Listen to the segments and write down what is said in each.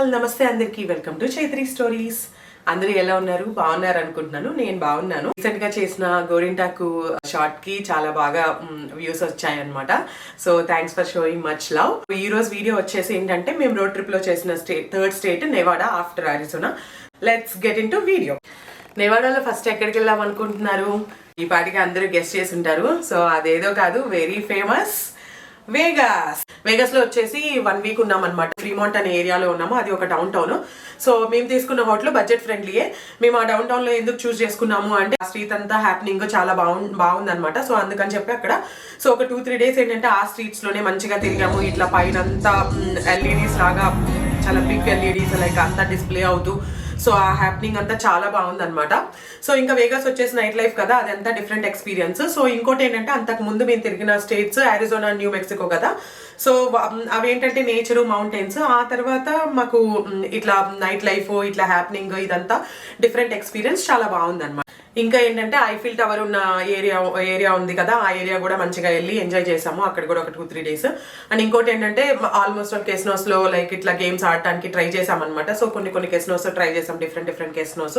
All నమస్తే అందరికీ. Welcome to Chaitri stories అందరూ ఎలా ఉన్నారు? బాగున్నారు అనుకుంటున్నాను. నేను బాగున్నాను. రీసెంట్గా చేసిన గోరింటాకు షార్ట్కి చాలా బాగా వ్యూస్ వచ్చాయన్నమాట. So thanks for showing much love ఈ రోజు వీడియో వచ్చేసి ఏంటంటే మేము రోడ్ ట్రిప్లో చేసిన state third state Nevada after Arizona let's get into video నెవాడాలో first ఎక్కడికి వెళ్దాం అనుకుంటున్నారు? ఈ పాటికి అందరూ గెస్ట్ చేసి ఉంటారు. సో అదేదో కాదు వెరీ ఫేమస్ వేగాస్ వేగస్లో వచ్చేసి వన్ వీక్ ఉన్నాం అనమాట ఫ్రీమౌంట్ అనే ఏరియాలో ఉన్నాము. అది ఒక డౌన్ టౌన్ సో మేము తీసుకున్న హోటల్ బడ్జెట్ ఫ్రెండ్లీయే మేము ఆ డౌన్ టౌన్లో ఎందుకు చూస్ చేసుకున్నాము అంటే ఆ స్ట్రీట్ అంతా హ్యాపెనింగ్ చాలా బాగుంది బాగుంది అనమాట సో అందుకని చెప్పి అక్కడ సో ఒక టూ త్రీ డేస్ ఏంటంటే ఆ స్ట్రీట్స్లోనే మంచిగా తిరిగాము. ఇట్లా పైన అంతా ఎల్ఈడీస్ లాగా చాలా బిగ్ ఎల్ఈడీస్ లైక్ అంతా డిస్ప్లే అవుతూ సో ఆ హ్యాపెనింగ్ అంతా చాలా బాగుంది అనమాట సో ఇంకా వేగాస్ వచ్చేసి నైట్ లైఫ్ కదా అదంతా డిఫరెంట్ ఎక్స్పీరియన్స్ సో ఇంకోటి ఏంటంటే అంతకు ముందు మేము తిరిగిన స్టేట్స్ అరిజోనా న్యూ మెక్సికో కదా. సో అవేంటంటే నేచరు మౌంటైన్స్ ఆ తర్వాత మాకు ఇట్లా నైట్ లైఫ్ ఇట్లా హ్యాపెనింగ్ ఇదంతా డిఫరెంట్ ఎక్స్పీరియన్స్ చాలా బాగుంది అనమాట ఇంకా ఏంటంటే ఐఫిల్ టవర్ ఉన్న ఏరియా ఏరియా ఉంది కదా ఆ ఏరియా కూడా మంచిగా వెళ్ళి ఎంజాయ్ చేసాము. అక్కడ కూడా ఒక టూ త్రీ డేస్. అండ్ ఇంకోటి ఏంటంటే ఆల్మోస్ట్ ఆల్ కెస్నోస్లో లైక్ ఇట్లా గేమ్స్ ఆడటానికి ట్రై చేసామన్నమాట. అనమాట సో కొన్ని కొన్ని కెస్నోస్ ట్రై చేసాం డిఫరెంట్ డిఫరెంట్ కెస్నోస్.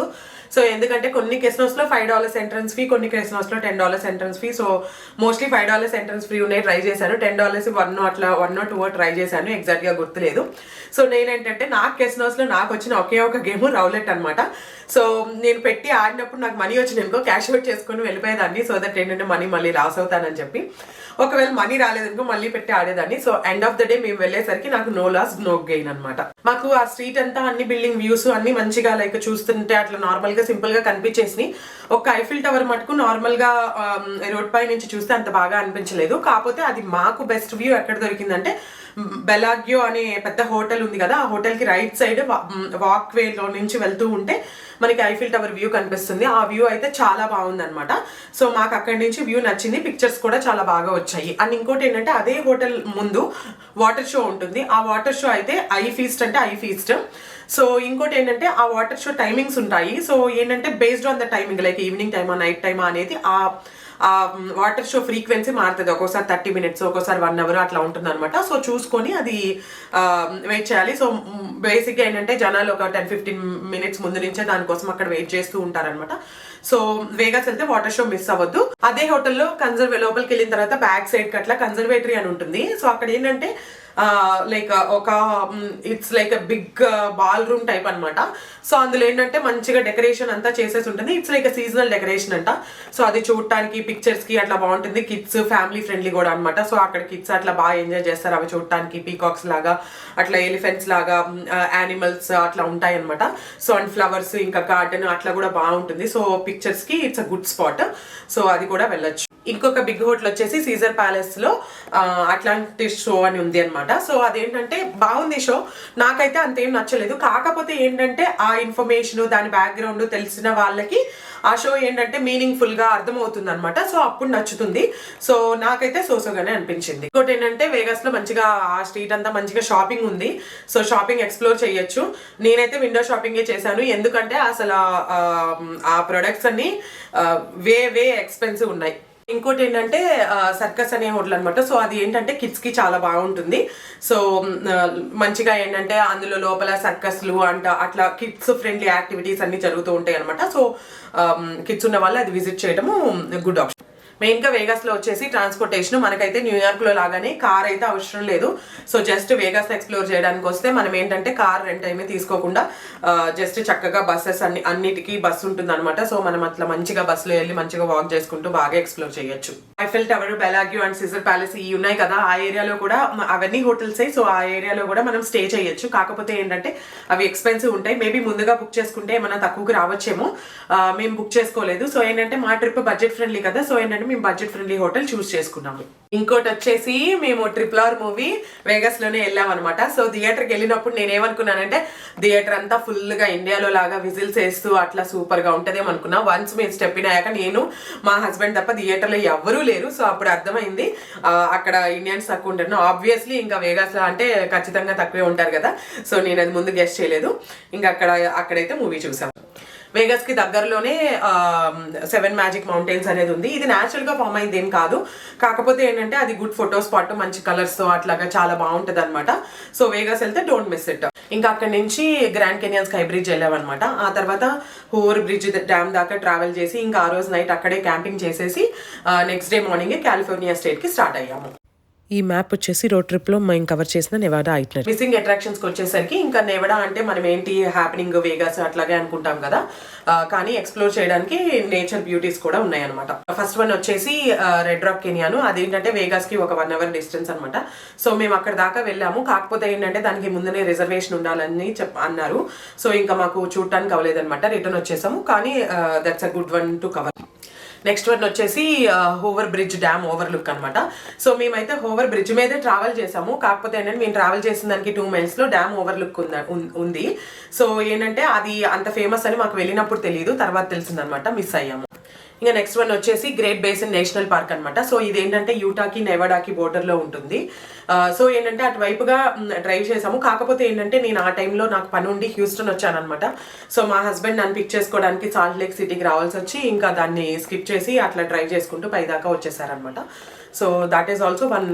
సో ఎందుకంటే కొన్ని కెస్నోస్లో ఫైవ్ డాలర్స్ ఎంట్రన్స్ ఫీ కొన్ని కెస్నోస్లో ten dollars entrance fee. So mostly five dollars entrance fee ఉన్నాయి ట్రై చేశాను. టెన్ డాలర్స్ వన్ అట్లా వన్ టూ ట్రై చేశాను ఎగ్జాక్ట్గా గుర్తులేదు. సో నేనేంటంటే నాకు కెస్నోస్లో నాకు వచ్చిన ఒకే ఒక గేమ్ రౌలెట్ అనమాట సో నేను పెట్టి ఆడినప్పుడు నాకు మనీ వచ్చిన క్యాష్ అవుట్ చేసుకుని వెళ్ళిపోయేదాన్ని. సో దట్ ఏంటంటే మనీ మళ్ళీ లాస్ అవుతానని చెప్పి. ఒకవేళ మనీ రాలేదనుకో మళ్ళీ పెట్టి ఆడేదాన్ని. So end of the day మేము వెళ్ళేసరికి నాకు నో లాస్ నో గెయిన్ అనమాట మాకు ఆ స్ట్రీట్ అంతా అన్ని బిల్డింగ్ వ్యూస్ అన్ని మంచిగా లైక్ చూస్తుంటే అట్లా నార్మల్గా సింపుల్గా కనిపించేసి ఒక ఐఫిల్ టవర్ మటుకు నార్మల్గా um, రోడ్ పై నుంచి చూస్తే అంత బాగా అనిపించలేదు. కాకపోతే అది మాకు బెస్ట్ వ్యూ ఎక్కడ దొరికిందంటే బెలాగ్యో అనే పెద్ద హోటల్ ఉంది కదా ఆ హోటల్కి రైట్ సైడ్ వాక్ వేలో నుంచి వెళ్తూ ఉంటే మనకి ఐఫిల్ టవర్ వ్యూ కనిపిస్తుంది. ఆ వ్యూ అయితే చాలా బాగుందనమాట సో మాకు అక్కడి నుంచి వ్యూ నచ్చింది పిక్చర్స్ కూడా చాలా బాగా వచ్చాయి. అండ్ ఇంకోటి ఏంటంటే అదే హోటల్ ముందు వాటర్ షో ఉంటుంది. ఆ వాటర్ షో అయితే ఐ ఫీస్ట్ అంటే ఐ ఫీస్ట్. సో ఇంకోటి ఏంటంటే ఆ వాటర్ షో టైమింగ్స్ ఉంటాయి. సో ఏంటంటే based on the timing like evening టైమా నైట్ టైమా అనేది ఆ వాటర్ షో ఫ్రీక్వెన్సీ మారుతుంది. ఒక్కోసారి థర్టీ మినిట్స్ ఒక్కోసారి వన్ అవర్ అట్లా ఉంటుంది అనమాట సో చూసుకొని అది వెయిట్ చేయాలి. సో బేసిక్గా ఏంటంటే జనాలు ఒక టెన్ ఫిఫ్టీన్ మినిట్స్ ముందు నుంచే దానికోసం అక్కడ వెయిట్ చేస్తూ ఉంటారనమాట సో వేగాస్ వెళ్తే వాటర్ షో మిస్ అవ్వద్దు. అదే హోటల్లో కన్జర్వే లోపలికి వెళ్ళిన తర్వాత బ్యాక్ సైడ్ అట్లా కన్జర్వేటరీ అని ఉంటుంది. సో అక్కడ ఏంటంటే లైక్ ఒక it's like big ballroom type అనమాట సో అందులో ఏంటంటే మంచిగా డెకరేషన్ అంతా చేసేసి ఉంటుంది. ఇట్స్ లైక్ సీజనల్ డెకరేషన్ అంట. సో అది చూడటానికి పిక్చర్స్కి అట్లా బాగుంటుంది. కిడ్స్ ఫ్యామిలీ ఫ్రెండ్లీ కూడా అన్నమాట. సో అక్కడ కిడ్స్ అట్లా బాగా ఎంజాయ్ చేస్తారు. అవి చూడటానికి పీకాక్స్ లాగా అట్లా ఎలిఫెంట్స్ లాగా యానిమల్స్ అట్లా ఉంటాయి అనమాట సో అండ్ ఫ్లవర్స్ ఇంకా గార్డెన్ అట్లా కూడా బాగుంటుంది. So పిక్చర్స్కి it's a good spot so అది కూడా వెళ్ళొచ్చు. ఇంకొక బిగ్ హోటల్ వచ్చేసి సీజర్ ప్యాలెస్లో అట్లాంటిస్ షో అని ఉంది అనమాట సో అదేంటంటే బాగుంది షో. నాకైతే అంతేం నచ్చలేదు. కాకపోతే ఏంటంటే ఆ ఇన్ఫర్మేషన్ దాని బ్యాక్గ్రౌండ్ తెలిసిన వాళ్ళకి ఆ షో ఏంటంటే మీనింగ్ఫుల్గా అర్థమవుతుంది అనమాట సో అప్పుడు నచ్చుతుంది. సో నాకైతే సోసోగానే అనిపించింది. ఇంకోటి ఏంటంటే వేగస్లో మంచిగా ఆ స్ట్రీట్ అంతా మంచిగా షాపింగ్ ఉంది. సో షాపింగ్ ఎక్స్ప్లోర్ చేయొచ్చు. నేనైతే విండో షాపింగే చేశాను. ఎందుకంటే అసలు ఆ- ప్రొడక్ట్స్ అన్ని వే వే ఎక్స్పెన్సివ్ ఉన్నాయి. ఇంకోటి ఏంటంటే సర్కస్ అనే హోటల్ అనమాట సో అది ఏంటంటే కిడ్స్కి చాలా బాగుంటుంది. సో మంచిగా ఏంటంటే అందులో లోపల సర్కస్లు అంట అట్లా కిడ్స్ ఫ్రెండ్లీ యాక్టివిటీస్ అన్ని జరుగుతూ ఉంటాయి అనమాట సో కిడ్స్ ఉన్న వాళ్ళు అది విజిట్ చేయడము గుడ్ ఆప్షన్. మెయిన్గా లో వచ్చేసి ట్రాన్స్పోర్టేషన్ మనకైతే న్యూయార్క్లో లాగానే కార్ అయితే అవసరం లేదు. సో జస్ట్ వేగస్ ఎక్స్ప్లోర్ చేయడానికి వస్తే మనం ఏంటంటే కార్ రెంట్ ఏమీ తీసుకోకుండా జస్ట్ చక్కగా బస్సెస్ అన్ని అన్నిటికీ బస్సు ఉంటుంది అనమాట సో మనం అట్లా మంచిగా బస్సులో వెళ్ళి మంచిగా వాక్ చేసుకుంటూ బాగా ఎక్స్ప్లోర్ చేయొచ్చు. Eiffel tower Bellagio and Caesar palace ఈ ఉన్నాయి కదా. ఆ ఏరియాలో కూడా అవన్నీ హోటల్సే సో ఆ ఏరియాలో కూడా మనం స్టే చేయొచ్చు. కాకపోతే ఏంటంటే అవి ఎక్స్పెన్సివ్ ఉంటాయి. మేబీ ముందుగా బుక్ చేసుకుంటే ఏమైనా తక్కువకి రావచ్చేమో. మేము బుక్ చేసుకోలేదు. సో ఏంటంటే మా ట్రిప్ బడ్జెట్ ఫ్రెండ్లీ కదా. సో ఏంటంటే మేము బడ్జెట్ ఫ్రెండ్లీ హోటల్ చూస్ చేసుకున్నాము. ఇంకోటి వచ్చేసి మేము ట్రిపుల్ మూవీ వేగస్లోనే వెళ్ళాం అనమాట సో థియేటర్కి వెళ్ళినప్పుడు నేనేమనుకున్నానంటే థియేటర్ అంతా ఫుల్గా ఇండియాలో లాగా విజిల్స్ వేస్తూ అట్లా సూపర్గా ఉంటదేమో అనుకున్నా. వన్స్ మేము స్టెప్ ఇన్ అయ్యాక నేను మా హస్బెండ్ తప్ప థియేటర్లో ఎవ్వరూ లేరు. సో అప్పుడు అర్థమైంది అక్కడ ఇండియన్స్ తక్కువ ఉంటారు. ఆబ్వియస్లీ ఇంకా వేగాస్లో అంటే ఖచ్చితంగా తక్కువే ఉంటారు కదా. సో నేను అది ముందు గెస్ట్ చేయలేదు. ఇంకా అక్కడ అక్కడైతే మూవీ చూసాం. వేగస్కి దగ్గరలోనే సెవెన్ మ్యాజిక్ మౌంటైన్స్ అనేది ఉంది. ఇది న్యాచురల్గా ఫామ్ అయింది ఏం కాదు. కాకపోతే ఏంటంటే అది గుడ్ ఫోటో స్పాట్ మంచి కలర్స్తో అట్లాగా చాలా బాగుంటది అనమాట సో వేగస్ వెళ్తే డోంట్ మిస్ ఇట్ ఇంకా అక్కడి నుంచి గ్రాండ్ కెనియన్ స్కై బ్రిడ్జ్ వెళ్ళామన్నమాట. ఆ తర్వాత హోర్ బ్రిడ్జ్ డ్యామ్ దాకా ట్రావెల్ చేసి ఇంకా ఆ రోజు నైట్ అక్కడే క్యాంపింగ్ చేసేసి నెక్స్ట్ డే మార్నింగ్ కాలిఫోర్నియా స్టేట్కి స్టార్ట్ అయ్యాము. ఈ మ్యాప్ వచ్చేసి రోడ్ ట్రిప్లో మేము కవర్ చేసిన నెవాడా ఐటనరీ మిస్సింగ్ అట్రాక్షన్స్కి వచ్చేసరికి ఇంకా నెవడా అంటే మనం ఏంటి హ్యాపెనింగ్ వేగాస్ అట్లాగే అనుకుంటాం కదా. కానీ ఎక్స్ప్లోర్ చేయడానికి నేచర్ బ్యూటీస్ కూడా ఉన్నాయన్నమాట. ఫస్ట్ వన్ వచ్చేసి రెడ్ రాక్ కెనియాను అదేంటంటే వేగాస్కి ఒక వన్ అవర్ డిస్టెన్స్ అనమాట సో మేము అక్కడ దాకా వెళ్ళాము. కాకపోతే ఏంటంటే దానికి ముందునే రిజర్వేషన్ ఉండాలని చెప్ అన్నారు. సో ఇంకా మాకు చూడటానికి అవ్వలేదన్నమాట. రిటర్న్ వచ్చేసాము. కానీ that's a good one to cover next one వచ్చేసి Hoover bridge dam overlook అనమాట సో మేమైతే హోవర్ బ్రిడ్జ్ మీదే ట్రావెల్ చేసాము కాకపోతే ఏంటంటే మేము ట్రావెల్ చేసిన దానికి two miles dam overlook ఉంది సో ఏంటంటే అది అంత ఫేమస్ అని మాకు వెళ్ళినప్పుడు తెలియదు. తర్వాత తెలిసిందనమాట మిస్ అయ్యాము. ఇంకా నెక్స్ట్ వన్ వచ్చేసి గ్రేట్ బేసిన్ నేషనల్ పార్క్ అనమాట సో ఇది ఏంటంటే యూటాకి నెవాడాకి బోర్డర్లో ఉంటుంది. సో ఏంటంటే అటువైపుగా డ్రైవ్ చేసాము కాకపోతే ఏంటంటే నేను ఆ టైంలో నాకు పని ఉండి హ్యూస్టన్ వచ్చానమాట సో మా హస్బెండ్ నన్ను పిక్ చేసుకోవడానికి సాల్ట్ లేక్ సిటీకి రావాల్సి వచ్చి ఇంకా దాన్ని స్కిప్ చేసి అట్లా డ్రైవ్ చేసుకుంటూ పైదాకా వచ్చేసారనమాట so that is also one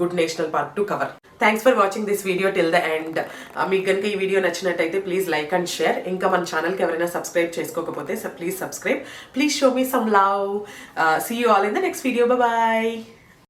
good national park to cover thanks for watching this video till the end మీకు కనుక ఈ వీడియో నచ్చినట్టయితే ప్లీజ్ లైక్ అండ్ షేర్ ఇంకా మన ఛానల్కి ఎవరైనా సబ్స్క్రైబ్ చేసుకోకపోతే please subscribe please show me some love see you all in the next video bye